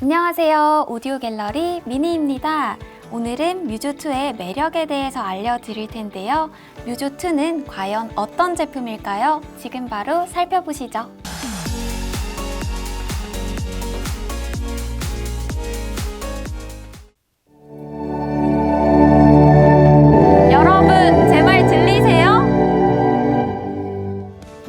안녕하세요. 오디오 갤러리 미니입니다. 오늘은 뮤조2의 매력에 대해서 알려드릴 텐데요. 뮤조2는 과연 어떤 제품일까요? 지금 바로 살펴보시죠. 여러분, 제 말 들리세요?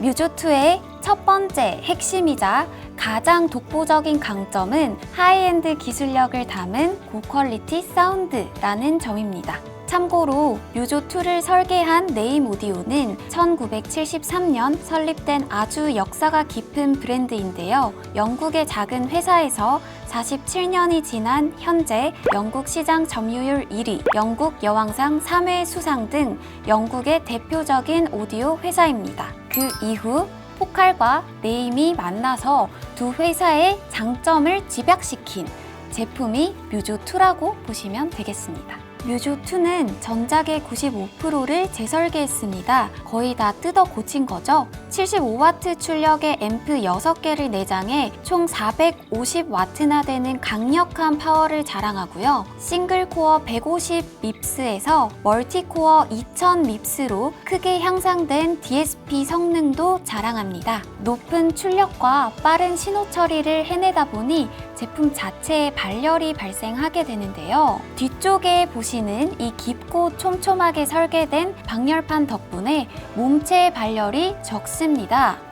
뮤조2의 첫 번째 핵심이자 가장 독보적인 강점은 하이엔드 기술력을 담은 고퀄리티 사운드라는 점입니다. 참고로 뮤조2를 설계한 네임 오디오는 1973년 설립된 아주 역사가 깊은 브랜드인데요. 영국의 작은 회사에서 47년이 지난 현재 영국 시장 점유율 1위, 영국 여왕상 3회 수상 등 영국의 대표적인 오디오 회사입니다. 그 이후 포칼과 네임이 만나서 두 회사의 장점을 집약시킨 제품이 뮤조2라고 보시면 되겠습니다. 뮤조2는 전작의 95%를 재설계했습니다. 거의 다 뜯어 고친 거죠. 75W 출력의 앰프 6개를 내장해 총 450W나 되는 강력한 파워를 자랑하고요. 싱글 코어 150 밉스에서 멀티 코어 2000 밉스로 크게 향상된 DSP 성능도 자랑합니다. 높은 출력과 빠른 신호 처리를 해내다 보니 제품 자체에 발열이 발생하게 되는데요. 뒤쪽에 보시는 이 깊고 촘촘하게 설계된 방열판 덕분에 몸체의 발열이 적습니다.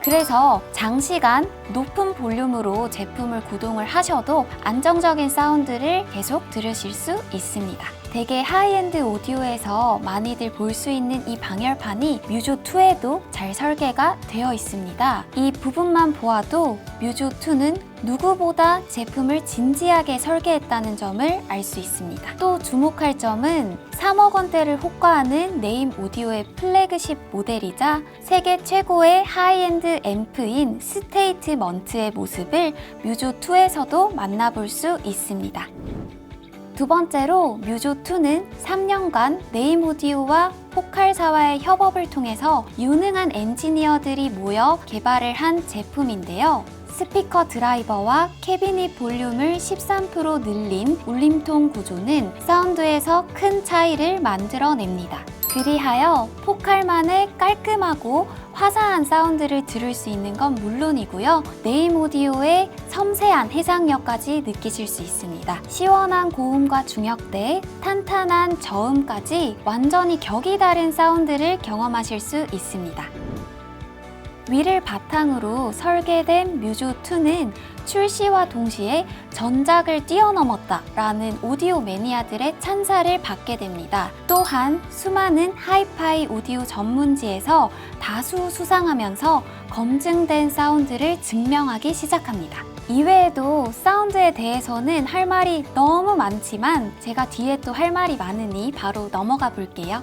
그래서 장시간 높은 볼륨으로 제품을 구동을 하셔도 안정적인 사운드를 계속 들으실 수 있습니다. 되게 하이엔드 오디오에서 많이들 볼 수 있는 이 방열판이 뮤조2에도 잘 설계가 되어 있습니다. 이 부분만 보아도 뮤조2는 누구보다 제품을 진지하게 설계했다는 점을 알 수 있습니다. 또 주목할 점은 3억 원대를 호가하는 네임 오디오의 플래그십 모델이자 세계 최고의 하이엔드 앰프인 스테이트먼트의 모습을 뮤조2에서도 만나볼 수 있습니다. 두 번째로 뮤조2는 3년간 네임 오디오와 포칼사와의 협업을 통해서 유능한 엔지니어들이 모여 개발을 한 제품인데요. 스피커 드라이버와 캐비닛 볼륨을 13% 늘린 울림통 구조는 사운드에서 큰 차이를 만들어냅니다. 그리하여 포칼만의 깔끔하고 화사한 사운드를 들을 수 있는 건 물론이고요. 네임 오디오의 섬세한 해상력까지 느끼실 수 있습니다. 시원한 고음과 중역대, 탄탄한 저음까지 완전히 격이 다른 사운드를 경험하실 수 있습니다. 위를 바탕으로 설계된 뮤조2는 출시와 동시에 전작을 뛰어넘었다 라는 오디오 매니아들의 찬사를 받게 됩니다. 또한 수많은 하이파이 오디오 전문지에서 다수 수상하면서 검증된 사운드를 증명하기 시작합니다. 이외에도 사운드에 대해서는 할 말이 너무 많지만 제가 뒤에 또 할 말이 많으니 바로 넘어가 볼게요.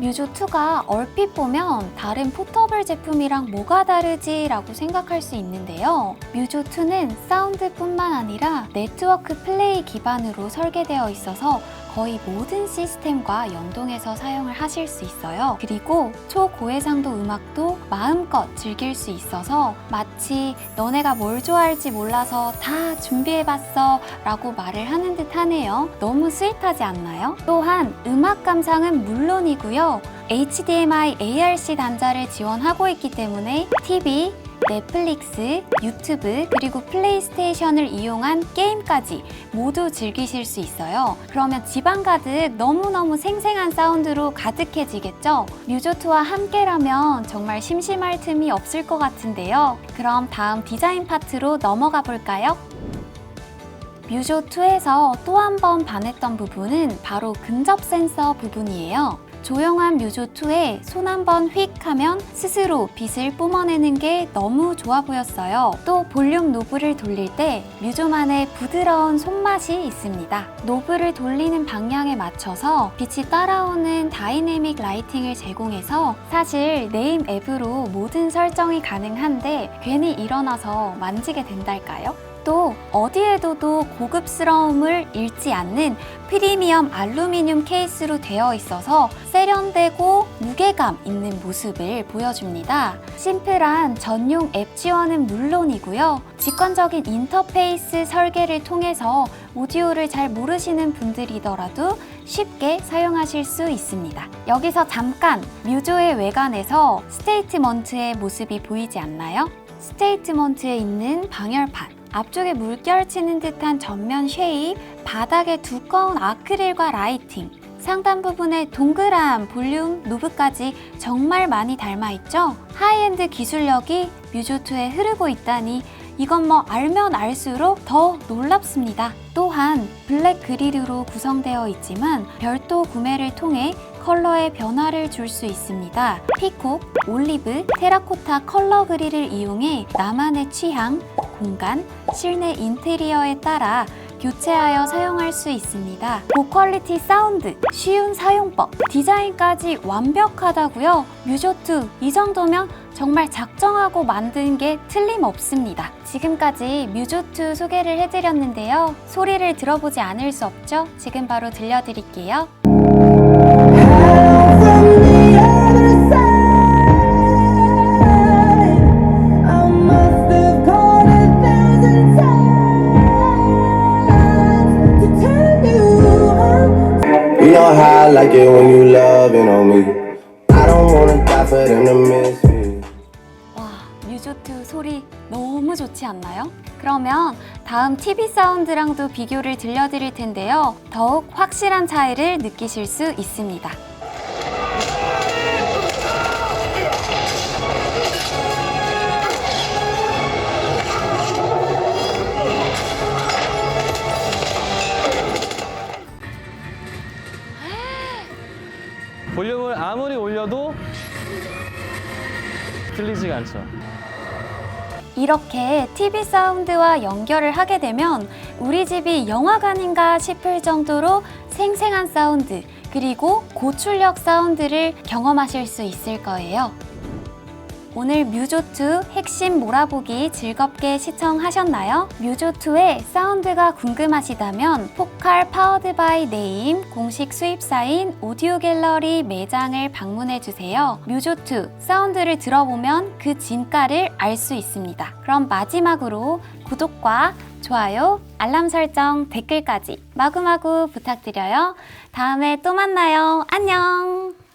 뮤조2가 얼핏 보면 다른 포터블 제품이랑 뭐가 다르지? 라고 생각할 수 있는데요. 뮤조2는 사운드뿐만 아니라 네트워크 플레이 기반으로 설계되어 있어서 거의 모든 시스템과 연동해서 사용을 하실 수 있어요. 그리고 초고해상도 음악도 마음껏 즐길 수 있어서 마치 너네가 뭘 좋아할지 몰라서 다 준비해봤어 라고 말을 하는 듯 하네요. 너무 스윗하지 않나요? 또한 음악 감상은 물론이고요. HDMI ARC 단자를 지원하고 있기 때문에 TV, 넷플릭스, 유튜브, 그리고 플레이스테이션을 이용한 게임까지 모두 즐기실 수 있어요. 그러면 집안 가득 너무너무 생생한 사운드로 가득해지겠죠? 뮤조2와 함께라면 정말 심심할 틈이 없을 것 같은데요. 그럼 다음 디자인 파트로 넘어가 볼까요? 뮤조2에서 또 한 번 반했던 부분은 바로 근접 센서 부분이에요. 조용한 뮤조2에 손 한번 휙 하면 스스로 빛을 뿜어내는 게 너무 좋아 보였어요. 또 볼륨 노브를 돌릴 때 뮤조만의 부드러운 손맛이 있습니다. 노브를 돌리는 방향에 맞춰서 빛이 따라오는 다이내믹 라이팅을 제공해서 사실 네임 앱으로 모든 설정이 가능한데 괜히 일어나서 만지게 된달까요? 또 어디에 둬도 고급스러움을 잃지 않는 프리미엄 알루미늄 케이스로 되어 있어서 세련되고 무게감 있는 모습을 보여줍니다. 심플한 전용 앱 지원은 물론이고요. 직관적인 인터페이스 설계를 통해서 오디오를 잘 모르시는 분들이더라도 쉽게 사용하실 수 있습니다. 여기서 잠깐 뮤조의 외관에서 스테이트먼트의 모습이 보이지 않나요? 스테이트먼트에 있는 방열판, 앞쪽에 물결 치는 듯한 전면 쉐입, 바닥에 두꺼운 아크릴과 라이팅, 상단 부분에 동그란 볼륨 노브까지 정말 많이 닮아있죠? 하이엔드 기술력이 뮤조2에 흐르고 있다니 이건 뭐 알면 알수록 더 놀랍습니다. 또한 블랙 그릴으로 구성되어 있지만 별도 구매를 통해 컬러의 변화를 줄 수 있습니다. 피콕, 올리브, 테라코타 컬러 그릴을 이용해 나만의 취향, 공간, 실내 인테리어에 따라 교체하여 사용할 수 있습니다. 고퀄리티 사운드, 쉬운 사용법, 디자인까지 완벽하다고요? 뮤조2 이 정도면 정말 작정하고 만든 게 틀림없습니다. 지금까지 뮤조2 소개를 해드렸는데요. 소리를 들어보지 않을 수 없죠? 지금 바로 들려드릴게요. Like it when you loving on me. I don't wanna die for them to miss me. 와, 뮤조2 소리 너무 좋지 않나요? 그러면 다음 TV 사운드랑도 비교를 들려드릴 텐데요. 더욱 확실한 차이를 느끼실 수 있습니다. 들리지가 않죠. 이렇게 TV 사운드와 연결을 하게 되면 우리 집이 영화관인가 싶을 정도로 생생한 사운드 그리고 고출력 사운드를 경험하실 수 있을 거예요. 오늘 뮤조2 핵심 몰아보기 즐겁게 시청하셨나요? 뮤조2의 사운드가 궁금하시다면 포칼 파워드 바이 네임 공식 수입사인 오디오 갤러리 매장을 방문해 주세요. 뮤조2 사운드를 들어보면 그 진가를 알 수 있습니다. 그럼 마지막으로 구독과 좋아요, 알람 설정, 댓글까지 마구마구 부탁드려요. 다음에 또 만나요. 안녕!